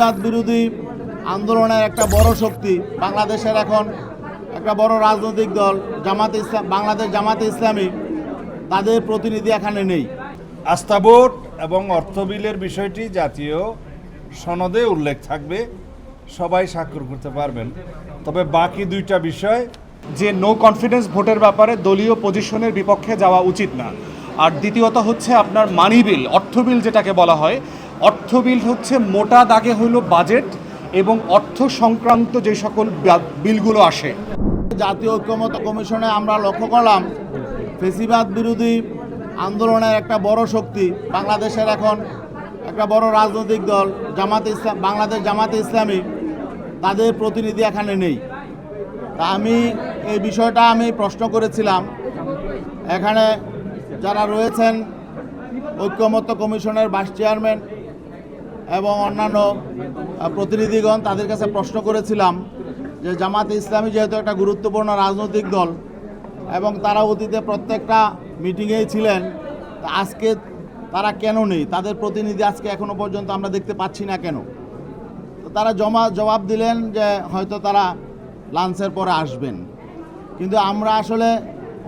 ফেসিবাদ বিরোধী আন্দোলনের একটা বড় শক্তি। বাংলাদেশের এখন একটা বড় রাজনৈতিক দল, জামাতে ইসলাম বাংলাদেশ জামাতে ইসলামী। তাদের প্রতিনিধি এখানে নেই। আস্থা ভোট এবং অর্থ বিলের বিষয়টি জাতীয় সনদে উল্লেখ থাকবে। সবাই স্বাক্ষর করতে পারবেন। তবে বাকি দুইটা বিষয়, যে নো কনফিডেন্স ভোটের ব্যাপারে দলীয় পজিশনের বিপক্ষে যাওয়া উচিত না। আর দ্বিতীয়ত হচ্ছে আপনার মানি বিল অর্থ বিল যেটাকে বলা হয় অর্থ বিল হচ্ছে মোটা দাগে হইল বাজেট এবং অর্থ সংক্রান্ত যে সকল বিলগুলো আসে। জাতীয় ঐক্যমত কমিশনে আমরা লক্ষ্য করলাম, ফেসিবাদ বিরোধী আন্দোলনের একটা বড় শক্তি বাংলাদেশের এখন একটা বড় রাজনৈতিক দল, জামাতে ইসলাম বাংলাদেশ জামাতে ইসলামী, তাদের প্রতিনিধি এখানে নেই। তা আমি এই বিষয়টা আমি প্রশ্ন করেছিলাম। এখানে যারা রয়েছেন ঐক্যমত্য কমিশনের ভাইস চেয়ারম্যান এবং অন্যান্য প্রতিনিধিগণ তাদের কাছে প্রশ্ন করেছিলাম যে জামাতে ইসলামী যেহেতু একটা গুরুত্বপূর্ণ রাজনৈতিক দল এবং তারা অতীতে প্রত্যেকটা মিটিংয়েই ছিলেন আজকে তারা কেন নেই? তাদের প্রতিনিধি আজকে এখনও পর্যন্ত আমরা দেখতে পাচ্ছি না কেন? তো তারা জমা, জবাব দিলেন যে হয়তো তারা লাঞ্চের পরে আসবেন। কিন্তু আমরা আসলে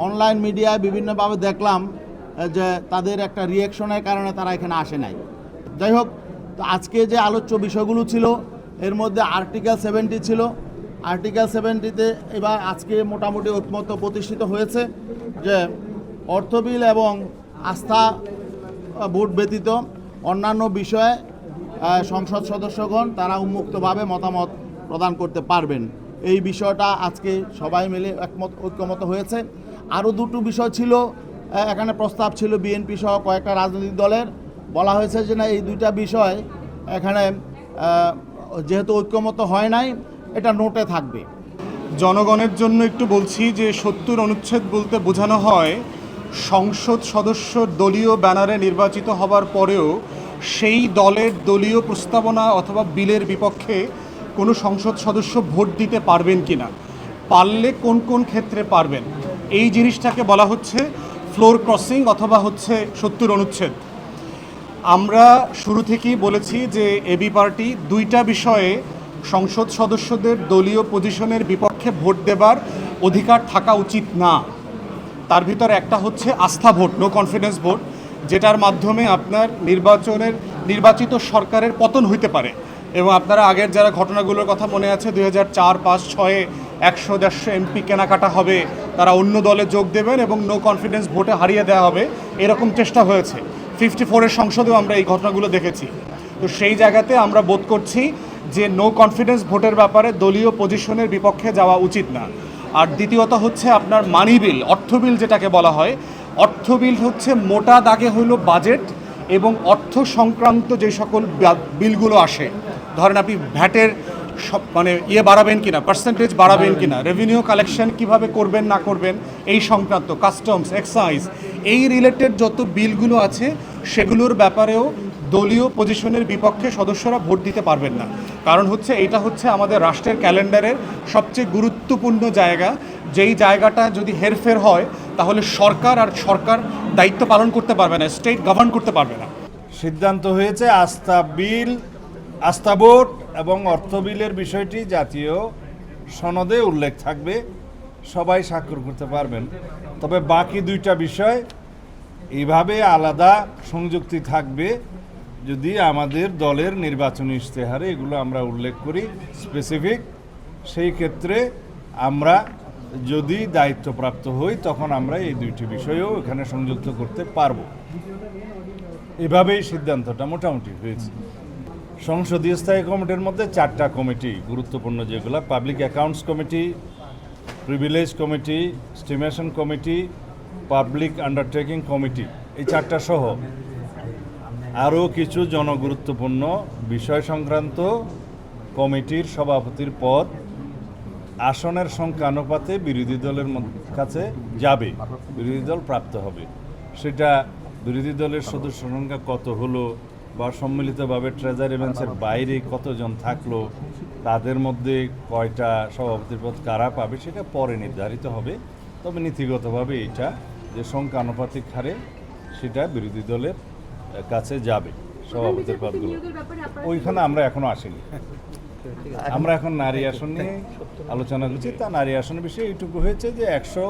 অনলাইন মিডিয়ায় বিভিন্নভাবে দেখলাম যে তাদের একটা রিয়েকশনের কারণে তারা এখানে আসে নাই। যাই হোক তো আজকে যে আলোচ্য বিষয়গুলো ছিল, এর মধ্যে আর্টিকেল সেভেন্টি ছিল। আর্টিকেল সেভেন্টিতে এবার আজকে মোটামুটি ঐকমত্য প্রতিষ্ঠিত হয়েছে যে অর্থ বিল এবং আস্থা ভোট ব্যতীত অন্যান্য বিষয়ে সংসদ সদস্যগণ তারা উন্মুক্তভাবে মতামত প্রদান করতে পারবেন। এই বিষয়টা আজকে সবাই মিলে একমত, ঐক্যমত হয়েছে। আরও দুটো বিষয় ছিল এখানে প্রস্তাব ছিল বিএনপি সহ কয়েকটা রাজনৈতিক দলের। বলা হয়েছে যে না, এই দুইটা বিষয় এখানে যেহেতু ঐক্যমত হয় নাই, এটা নোটে থাকবে। জনগণের জন্য একটু বলছি যে, সত্তর অনুচ্ছেদ বলতে বোঝানো হয়, সংসদ সদস্য দলীয় ব্যানারে নির্বাচিত হবার পরেও সেই দলের দলীয় প্রস্তাবনা অথবা বিলের বিপক্ষে কোনো সংসদ সদস্য ভোট দিতে পারবেন কি না পারলে কোন কোন ক্ষেত্রে পারবেন, এই জিনিসটাকে বলা হচ্ছে ফ্লোর ক্রসিং অথবা হচ্ছে সত্তর অনুচ্ছেদ। আমরা শুরু থেকেই বলেছি যে এবি পার্টি দুইটা বিষয়ে সংসদ সদস্যদের দলীয় পজিশনের বিপক্ষে ভোট দেবার অধিকার থাকা উচিত না। তার ভিতর একটা হচ্ছে আস্থা ভোট নো কনফিডেন্স ভোট, যেটার মাধ্যমে আপনার নির্বাচনের, নির্বাচিত সরকারের পতন হইতে পারে। এবং আপনারা আগের যারা ঘটনাগুলোর কথা মনে আছে, দুই হাজার চার, পাঁচ, ছয়ে, একশো, দেড়শো এমপি কেনাকাটা হবে, তারা অন্য দলে যোগ দেবেন এবং নো কনফিডেন্স ভোটে হারিয়ে দেওয়া হবে, এরকম চেষ্টা হয়েছে। ফিফটি ফোরের সংসদেও আমরা এই ঘটনাগুলো দেখেছি। তো সেই জায়গাতে আমরা বোধ করছি যে নো কনফিডেন্স ভোটের ব্যাপারে দলীয় পজিশনের বিপক্ষে যাওয়া উচিত না। আর দ্বিতীয়ত হচ্ছে আপনার মানি বিল অর্থ বিল যেটাকে বলা হয়, অর্থ বিল হচ্ছে মোটা দাগে হইল বাজেট এবং অর্থ সংক্রান্ত যে সকল বিলগুলো আসে, ধরেন আপনি ভ্যাটের সব মানে ইয়ে বাড়াবেন কিনা পার্সেন্টেজ বাড়াবেন কিনা রেভিনিউ কালেকশন কীভাবে করবেন না করবেন, এই সংক্রান্ত কাস্টমস এক্সাইজ এই রিলেটেড যত বিলগুলো আছে সেগুলোর ব্যাপারেও দলীয় পজিশনের বিপক্ষে সদস্যরা ভোট দিতে পারবেন না। কারণ হচ্ছে এটা হচ্ছে আমাদের রাষ্ট্রের ক্যালেন্ডারের সবচেয়ে গুরুত্বপূর্ণ জায়গা। যেই জায়গাটা যদি হেরফের হয়, তাহলে সরকার আর সরকার দায়িত্ব পালন করতে পারবে না, স্টেট গভর্ন করতে পারবে না। সিদ্ধান্ত হয়েছে আস্থা বিল, আস্থা ভোট এবং অর্থ বিলের বিষয়টি জাতীয় সনদে উল্লেখ থাকবে। সবাই স্বাক্ষর করতে পারবেন। তবে বাকি দুইটা বিষয় এইভাবে আলাদা সংযুক্তি থাকবে যদি আমাদের দলের নির্বাচনী ইশতেহারে এগুলো আমরা উল্লেখ করি স্পেসিফিক সেই ক্ষেত্রে আমরা যদি দায়িত্বপ্রাপ্ত হই, তখন আমরা এই দুইটি বিষয়েও এখানে সংযুক্ত করতে পারব। এভাবেই সিদ্ধান্তটা মোটামুটি হয়েছে। সংসদীয় স্থায়ী কমিটির মধ্যে চারটা কমিটি, গুরুত্বপূর্ণ যেগুলো public accounts committee privilege committee estimation committee public undertaking committee, এই চারটা সহ। আরও কিছু জনগুরুত্বপূর্ণ বিষয় সংক্রান্ত কমিটির সভাপতির পদ আসনের সংখ্যা অনুপাতে বিরোধী দলের কাছে যাবে, বিরোধী দল প্রাপ্ত হবে। সেটা বিরোধী দলের সদস্য সংখ্যা কত হলো বা সম্মিলিতভাবে ট্রেজারি বেঞ্চের বাইরে কতজন থাকল, তাদের মধ্যে কয়টা সভাপতির পদ কারা পাবে সেটা পরে নির্ধারিত হবে। তবে নীতিগতভাবে এটা যে সংখ্যা আনুপাতিক হারে সেটা বিরোধী দলের কাছে যাবে সভাপতির পদগুলো। ওইখানে আমরা এখনও আসিনি। আমরা এখন নারী আসন নিয়ে আলোচনা করছি। তা নারী আসন বিষয়ে এইটুকু হয়েছে যে একশো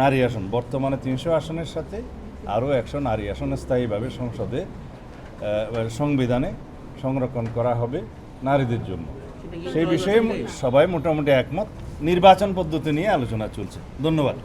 নারী আসন বর্তমানে তিনশো আসনের সাথে আরও একশো নারী আসন স্থায়ীভাবে সংসদে সংবিধানে সংরক্ষণ করা হবে নারীদের জন্য। সেই বিষয়ে সবাই মোটামুটি একমত। নির্বাচন পদ্ধতি নিয়ে আলোচনা চলছে। ধন্যবাদ।